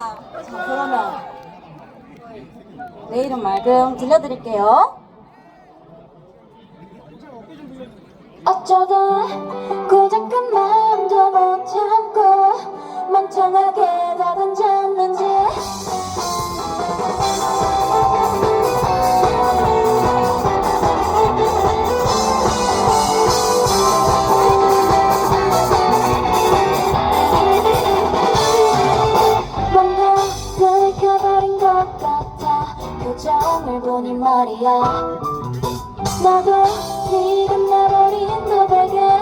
자, 그러면 내일은 말금 들려드릴게요. 어쩌다 고작 그 마음도 못 참고 멍청하게 말이야. 나도 네가 나버린 너에게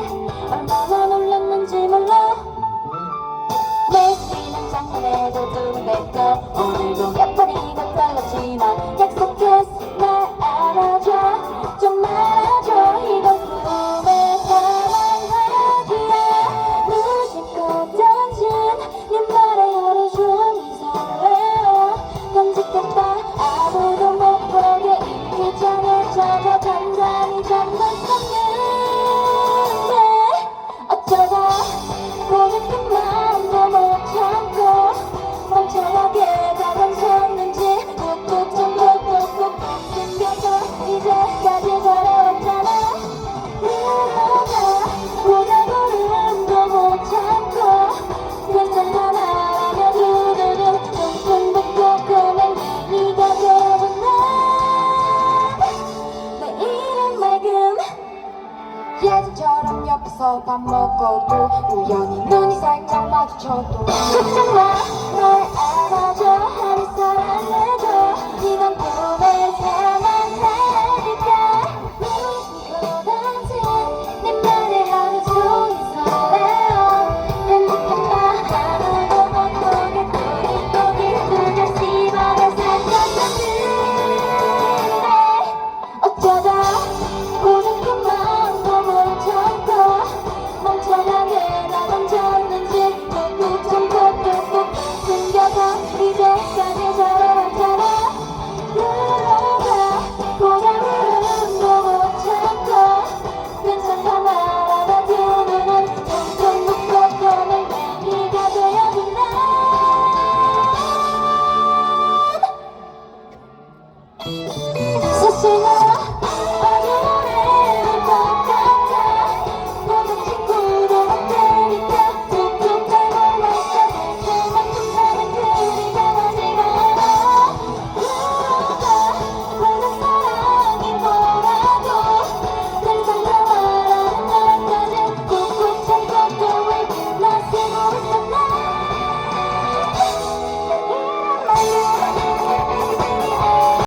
예전처럼 옆에서 밥 먹어도 우연히 눈이 살짝 마주쳐도 걱정 마 너의 에너지 Sing